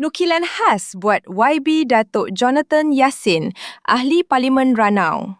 Nukilan khas buat YB Datuk Jonathan Yassin, Ahli Parlimen Ranau.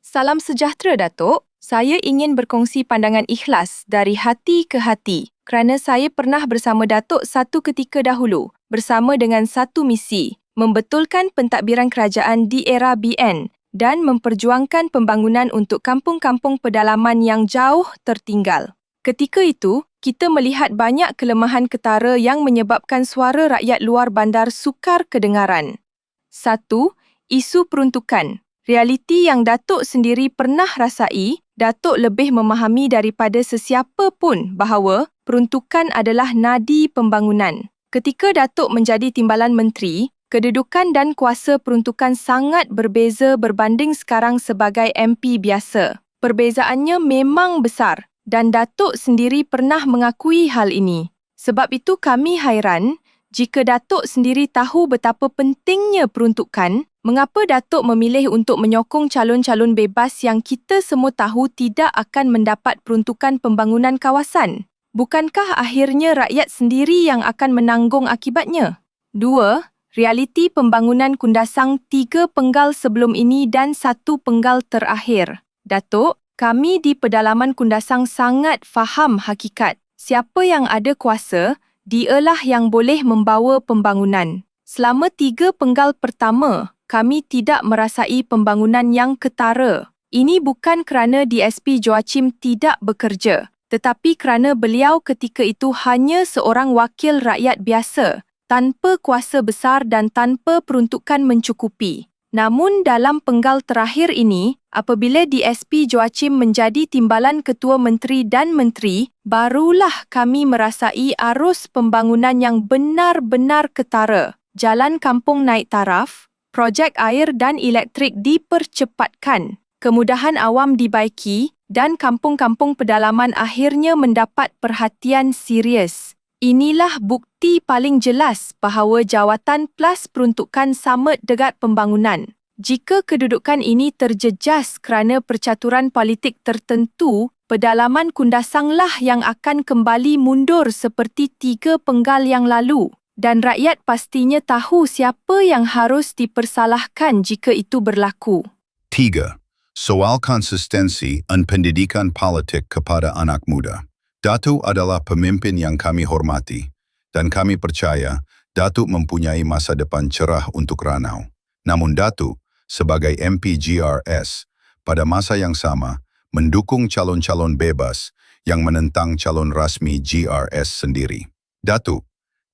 Salam sejahtera Datuk. Saya ingin berkongsi pandangan ikhlas dari hati ke hati kerana saya pernah bersama Datuk satu ketika dahulu bersama dengan satu misi membetulkan pentadbiran kerajaan di era BN dan memperjuangkan pembangunan untuk kampung-kampung pedalaman yang jauh tertinggal. Ketika itu, kita melihat banyak kelemahan ketara yang menyebabkan suara rakyat luar bandar sukar kedengaran. Satu, isu peruntukan. Realiti yang Datuk sendiri pernah rasai, Datuk lebih memahami daripada sesiapa pun bahawa peruntukan adalah nadi pembangunan. Ketika Datuk menjadi timbalan menteri, kedudukan dan kuasa peruntukan sangat berbeza berbanding sekarang sebagai MP biasa. Perbezaannya memang besar dan Datuk sendiri pernah mengakui hal ini. Sebab itu kami hairan jika Datuk sendiri tahu betapa pentingnya peruntukan, mengapa Datuk memilih untuk menyokong calon-calon bebas yang kita semua tahu tidak akan mendapat peruntukan pembangunan kawasan? Bukankah akhirnya rakyat sendiri yang akan menanggung akibatnya? Dua, realiti pembangunan kundasang tiga penggal sebelum ini dan satu penggal terakhir. Datuk, kami di pedalaman Kundasang sangat faham hakikat siapa yang ada kuasa, dialah yang boleh membawa pembangunan. Selama tiga penggal pertama, kami tidak merasai pembangunan yang ketara. Ini bukan kerana DSP Joachim tidak bekerja, tetapi kerana beliau ketika itu hanya seorang wakil rakyat biasa, tanpa kuasa besar dan tanpa peruntukan mencukupi. Namun dalam penggal terakhir ini, apabila DSP Joachim menjadi timbalan ketua menteri dan menteri, barulah kami merasai arus pembangunan yang benar-benar ketara. Jalan kampung naik taraf, projek air dan elektrik dipercepatkan, kemudahan awam dibaiki dan kampung-kampung pedalaman akhirnya mendapat perhatian serius. Inilah bukti paling jelas bahawa jawatan plus peruntukan sama dekat pembangunan. Jika kedudukan ini terjejas kerana percaturan politik tertentu, pedalaman kundasanglah yang akan kembali mundur seperti tiga penggal yang lalu dan rakyat pastinya tahu siapa yang harus dipersalahkan jika itu berlaku. Tiga, soal konsistensi dan pendidikan politik kepada anak muda. Datu adalah pemimpin yang kami hormati dan kami percaya Datu mempunyai masa depan cerah untuk Ranau. Namun Datu, sebagai MP GRS, pada masa yang sama mendukung calon-calon bebas yang menentang calon rasmi GRS sendiri. Datu,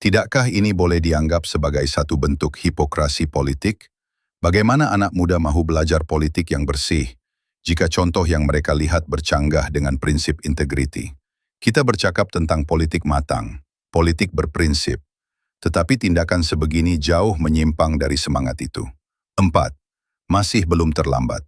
tidakkah ini boleh dianggap sebagai satu bentuk hipokrasi politik? Bagaimana anak muda mahu belajar politik yang bersih jika contoh yang mereka lihat bercanggah dengan prinsip integriti? Kita bercakap tentang politik matang, politik berprinsip, tetapi tindakan sebegini jauh menyimpang dari semangat itu. Empat, masih belum terlambat.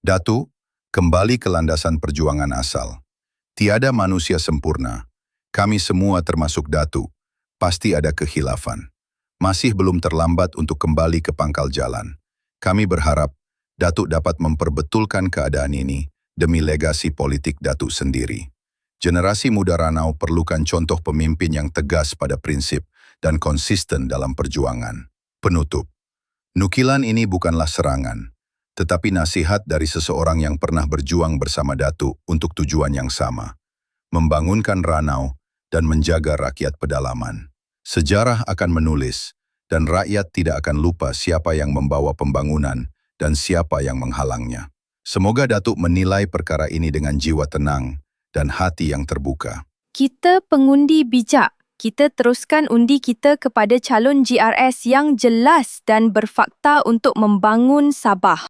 Datu, kembali ke landasan perjuangan asal. Tiada manusia sempurna. Kami semua termasuk Datu. Pasti ada kehilafan. Masih belum terlambat untuk kembali ke pangkal jalan. Kami berharap Datuk dapat memperbetulkan keadaan ini demi legasi politik Datuk sendiri. Generasi muda Ranau perlukan contoh pemimpin yang tegas pada prinsip dan konsisten dalam perjuangan. Penutup. Nukilan ini bukanlah serangan, tetapi nasihat dari seseorang yang pernah berjuang bersama Datu untuk tujuan yang sama. Membangunkan Ranau dan menjaga rakyat pedalaman. Sejarah akan menulis dan rakyat tidak akan lupa siapa yang membawa pembangunan dan siapa yang menghalangnya. Semoga Datuk menilai perkara ini dengan jiwa tenang dan hati yang terbuka. Kita pengundi bijak. Kita teruskan undi kita kepada calon GRS yang jelas dan berfakta untuk membangun Sabah.